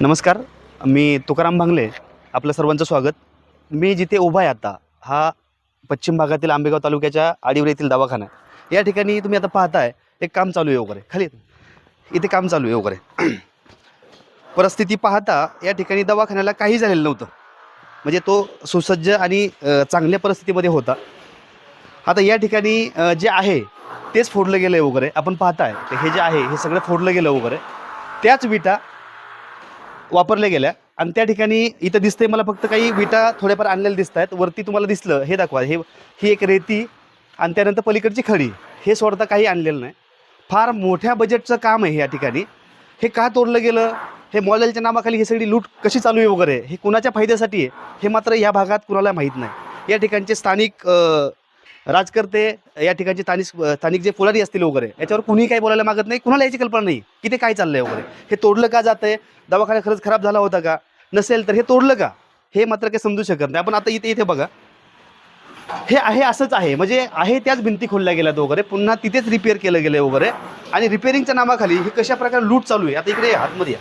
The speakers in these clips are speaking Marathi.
नमस्कार मी तुकाराम भांगले. आपलं सर्वांचं स्वागत. मी जिथे उभा आहे आता हा पश्चिम भागातील आंबेगाव तालुक्याच्या आडिवर येथील दवाखाना या ठिकाणी तुम्ही आता पाहताय एक काम चालू आहे वगैरे. खाली इथे काम चालू आहे वगैरे. परिस्थिती पाहता या ठिकाणी दवाखान्याला काही झालेलं नव्हतं. म्हणजे तो सुसज्ज आणि चांगल्या परिस्थितीमध्ये होता. आता या ठिकाणी जे आहे तेच फोडलं गेलं आहे वगैरे. आपण पाहताय हे जे आहे हे सगळं फोडलं गेलं वगैरे. त्याच विटा वापरल्या गेल्या. आणि त्या ठिकाणी इथं दिसतंय मला फक्त काही विटा थोड्याफार आणलेल्या दिसत आहेत. वरती तुम्हाला दिसलं हे दाखवा. हे ही एक रेती आणि त्यानंतर पलीकडची खडी. हे सोडता काही आणलेलं नाही. फार मोठ्या बजेटचं काम आहे या ठिकाणी. हे का तोडलं गेलं? हे मॉडेलच्या नावाखाली ही सगळी लूट कशी चालू आहे वगैरे? हे कुणाच्या फायद्यासाठी आहे? हे मात्र या भागात कुणाला माहीत नाही. या ठिकाणचे स्थानिक राजकर्ते या ठिकाणचे स्थानिक स्थानिक जे पुढारी असतील वगैरे याच्यावर कुणीही काही बोलायला मागत नाही कुणाला याची कल्पना नाही. की ते काय चाललंय वगैरे? हे तोडलं का जातंय? दवाखाना खरंच खराब झाला होता का? नसेल तर हे तोडलं का? हे मात्र काही समजू शकत नाही. आपण आता इथे इथे बघा. हे आहे असंच आहे. म्हणजे आहे त्याच भिंती खोलल्या गेल्यात वगैरे पुन्हा तिथेच रिपेअर केलं गेलं वगैरे. आणि रिपेअरिंगच्या नावाखाली हे कशा प्रकारे लूट चालू आहे? आता इकडे हातमध्ये या.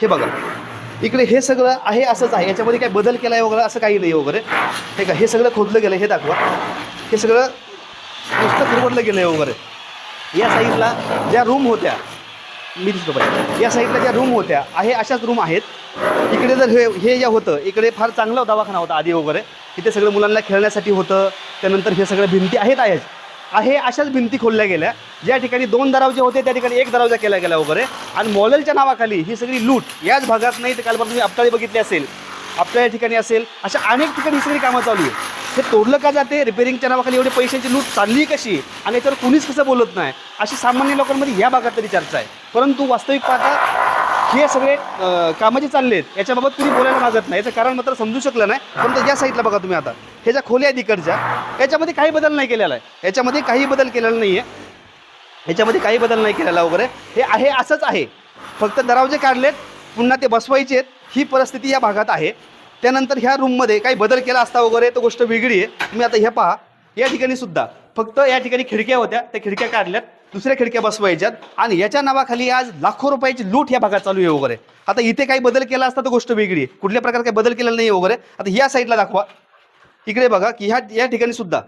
हे बघा. इकडे हे सगळं आहे असंच आहे. याच्यामध्ये काय बदल केला आहे वगैरे असं काही नाही वगैरे. हे का हे सगळं खोदलं गेलं हे दाखवा. हे सगळं नुसतं फिरवडलं गेलं आहे वगैरे. या साईडला ज्या रूम होत्या मी दिसतो पाहिजे या साईडला ज्या रूम होत्या आहे अशाच रूम आहेत. इकडे जर हे हे या होतं इकडे फार चांगला दवाखाना होता आधी वगैरे. इथे सगळं मुलांना खेळण्यासाठी होतं त्यानंतर हे सगळ्या भिंती आहेत आहेच आहे अशाच भिंती खोलल्या गेल्या. ज्या ठिकाणी दोन दरवाजे होते त्या ठिकाणी एक दरवाजा केला गेला वगैरे. आणि मॉडेलच्या नावाखाली ही सगळी लूट याच भागात नाही तर काल तुम्ही आपटाळी बघितली असेल. आपल्या या ठिकाणी असेल. अशा अनेक ठिकाणी ही सगळी कामं चालू आहे हे तोडलं का जाते? रिपेरिंगच्या नावाखाली एवढे पैशांची लूट चालली कशी? आणि याच्यावर कुणीच कसं बोलत नाही? अशी सामान्य लोकांमध्ये या भागात तरी चर्चा आहे. परंतु वास्तविक पाहता हे सगळे अं, कामं जे चालले आहेत याच्याबाबत कुणी बोलायला मागत नाही. याचं कारण मात्र समजू शकलं नाही. परंतु या साईडला बघा तुम्ही आता. हे ज्या खोल्या आहेत इकडच्या याच्यामध्ये काही बदल नाही केलेला आहे. याच्यामध्ये काही बदल केलेला नाही आहे ह्याच्यामध्ये काही बदल नाही केलेला वगैरे. हे आहे असंच आहे. फक्त दरवाजे काढलेत पुन्हा ते बसवायचे आहेत ही परिस्थिती या भागात आहे. त्यानंतर ह्या रूममध्ये काही बदल केला असता वगैरे तो गोष्ट वेगळी आहे. तुम्ही आता हे पहा. या ठिकाणी सुद्धा फक्त या ठिकाणी खिडक्या होत्या. त्या खिडक्या काढल्यात. दुसऱ्या खिडक्या बसवायच्यात. आणि याच्या नावाखाली आज लाखो रुपयाची लूट या भागात चालू आहे वगैरे. आता इथे काही बदल केला असता तर गोष्ट वेगळी आहे. कुठल्या प्रकारे काही बदल केलेला नाही वगैरे. आता या साईडला दाखवा. इकडे बघा की ह्या या ठिकाणी सुद्धा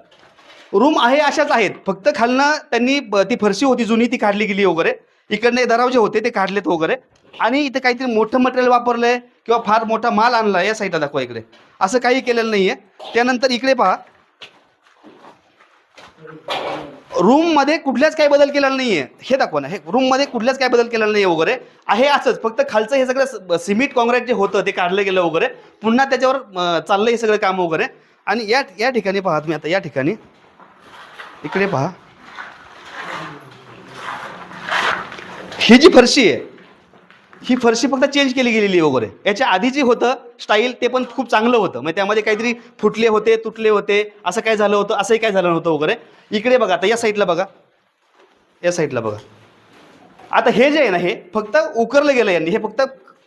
रूम आहे अशाच आहेत. फक्त खालनं त्यांनी ती फरशी होती जुनी ती काढली गेली वगैरे. इकडनं दरवाजे होते ते काढलेत वगैरे. आणि इथं काहीतरी मोठं मटेरियल वापरलंय किंवा फार मोठा माल आणला या साईडला दाखवा इकडे. असं काही केलेलं नाहीये. त्यानंतर इकडे पहा. रूममध्ये कुठल्याच काही बदल केलेला नाहीये. हे दाखवा ना. हे रूममध्ये कुठल्याच काही बदल केलेला नाही वगैरे. आहे असंच. फक्त खालचं हे सगळं सिमेंट काँग्रेट जे होतं ते काढलं गेलं वगैरे. पुन्हा त्याच्यावर चाललं चाललंय हे सगळं काम वगैरे. आणि या या ठिकाणी पहा तुम्ही आता. या ठिकाणी. इकडे पहा. ही जी फरशी आहे ही फरशी फक्त चेंज केली गेलेली वगैरे. याच्या आधी जी होतं स्टाईल ते पण खूप चांगलं होतं. म्हणजे त्यामध्ये काहीतरी फुटले होते तुटले होते असं काय झालं होतं असंही काय झालं नव्हतं वगैरे. इकडे बघा आता या साईडला बघा. या साईडला बघा. आता हे जे आहे ना हे फक्त उकरलं गेलं यांनी. हे फक्त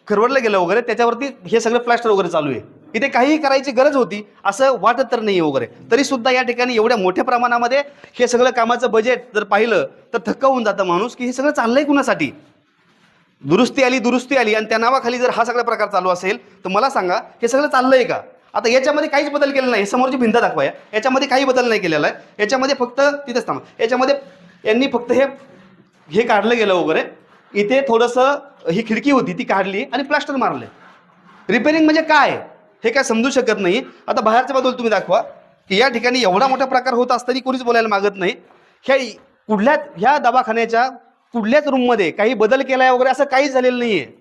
खरवडलं गेलं वगैरे. त्याच्यावरती हे सगळं प्लास्टर वगैरे चालू आहे. इथे काहीही करायची गरज होती असं वाटत तर नाही वगैरे. तरी सुद्धा या ठिकाणी एवढ्या मोठ्या प्रमाणामध्ये हे सगळं कामाचं बजेट जर पाहिलं तर थक्क होऊन जातं माणूस की हे सगळं चाललंय कुणासाठी? दुरुस्ती आली दुरुस्ती आली आणि त्या नावाखाली जर हा सगळा प्रकार चालू असेल तर मला सांगा हे सगळं चाललंय का? आता याच्यामध्ये काहीच बदल केलेला नाही. समोरची भिंत दाखवाया. याच्यामध्ये काही बदल नाही केलेला आहे. याच्यामध्ये फक्त तिथेच थांबा. याच्यामध्ये यांनी फक्त हे हे काढलं गेलं वगैरे. इथे थोडंसं ही खिडकी होती ती काढली आणि प्लास्टर मारले रिपेरिंग म्हणजे काय? हे काय समजू शकत नाही. आता बाहेरच्या बाजूला तुम्ही दाखवा की या ठिकाणी एवढा मोठा प्रकार होत असताना कोणीच बोलायला मागत नाही. ह्या कुठल्या ह्या दवाखान्याच्या कुठल्याच रूममध्ये काही बदल केलाय वगैरे असं काहीच झालेलं नाही आहे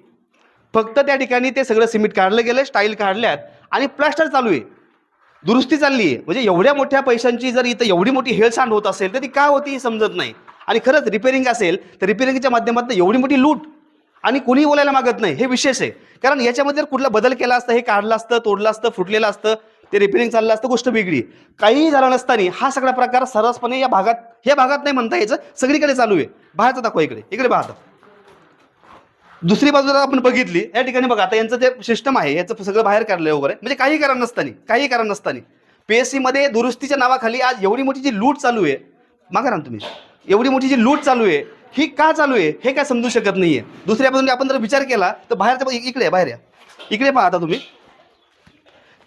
फक्त त्या ठिकाणी ते सगळं सिमेंट काढलं गेलं स्टाईल काढल्यात आणि प्लास्टर चालू आहे. दुरुस्ती चालली आहे. म्हणजे एवढ्या मोठ्या पैशांची जर इथं एवढी मोठी हेळसांड होत असेल तर ती का होती हे समजत नाही. आणि खरंच रिपेरिंग असेल तर रिपेरिंगच्या माध्यमातून एवढी मोठी लूट आणि कोणी बोलायला मागत नाही. हे विशेष आहे. कारण याच्यामध्ये जर कुठला बदल केला असता हे काढलं असतं तोडलं असतं फुटलेलं असतं ते रिपेरिंग चाललं असतं गोष्ट वेगळी. काहीही झालं नसताना हा सगळा प्रकार सर्रासपणे या भागात या भागात नाही म्हणता यायचं सगळीकडे चालू आहे. बाहेरचं दाखवा इकडे. इकडे पाहता दुसरी बाजूला आपण बघितली या ठिकाणी बघा आता यांचं जे सिस्टम आहे याचं सगळं बाहेर काढलं वगैरे. म्हणजे काही कारण नसताना काही कारण नसताना. पीएससी मध्ये दुरुस्तीच्या नावाखाली आज एवढी मोठी जी लूट चालू आहे मागा ना तुम्ही. एवढी मोठी जी लूट चालू आहे ही का चालू आहे हे काय समजू शकत नाहीये. दुसऱ्या बाजूने आपण जर विचार केला तर बाहेरच्या इकडे आहे, बाहेर या. इकडे पाहता आता तुम्ही.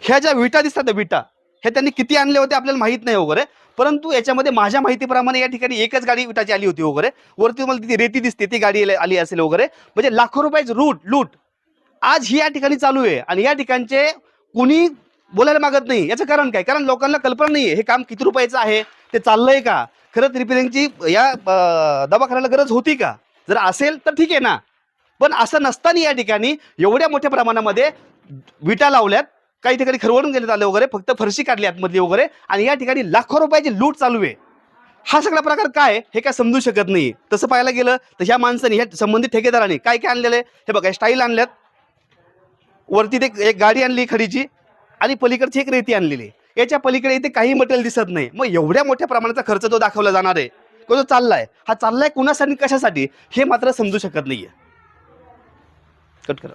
ह्या ज्या विटा दिसतात विटा हे त्यांनी किती आणले होते आपल्याला माहीत नाही वगैरे. परंतु याच्यामध्ये माझ्या माहितीप्रमाणे या ठिकाणी एकच गाडी विटाची आली होती वगैरे. वरती तुम्हाला तिथे रेती दिसते ती गाडी आली- असेल वगैरे. म्हणजे लाखो रुपयाची रूट लूट. आज ही या ठिकाणी चालू आहे आणि या ठिकाणचे कुणी बोलायला मागत नाही. याचं कारण काय? कारण लोकांना कल्पना नाही हे काम किती रुपयाचं आहे? ते चाललंय का? खरंच रिपेरिंगची या दवाखान्याला गरज होती का? जर असेल तर ठीक आहे ना. पण असं नसताना या ठिकाणी एवढ्या मोठ्या प्रमाणामध्ये विटा लावल्यात. काही ठिकाणी खरवडून गेले आले वगैरे फक्त फरशी काढली आतमधली वगैरे आणि या ठिकाणी लाखो रुपयाची लूट चालू आहे. हा सगळा प्रकार काय आहे, हे काय समजू शकत नाही. तसं पाहायला गेलं तर ह्या माणसाने ह्या संबंधित ठेकेदाराने काय काय आणलेलं आहे? हे बघा स्टाईल आणल्यात. वरती ते एक गाडी आणली खडीची आणि पलीकडची एक रेती आणलेली. आहे. याच्या पलीकडे इथे काही मटेरियल दिसत नाही. मग एवढ्या मोठ्या प्रमाणाचा खर्च तो दाखवला जाणार आहे तो चाललाय हा चाललाय कुणासाठी कशासाठी हे मात्र समजू शकत नाहीये. कट करा.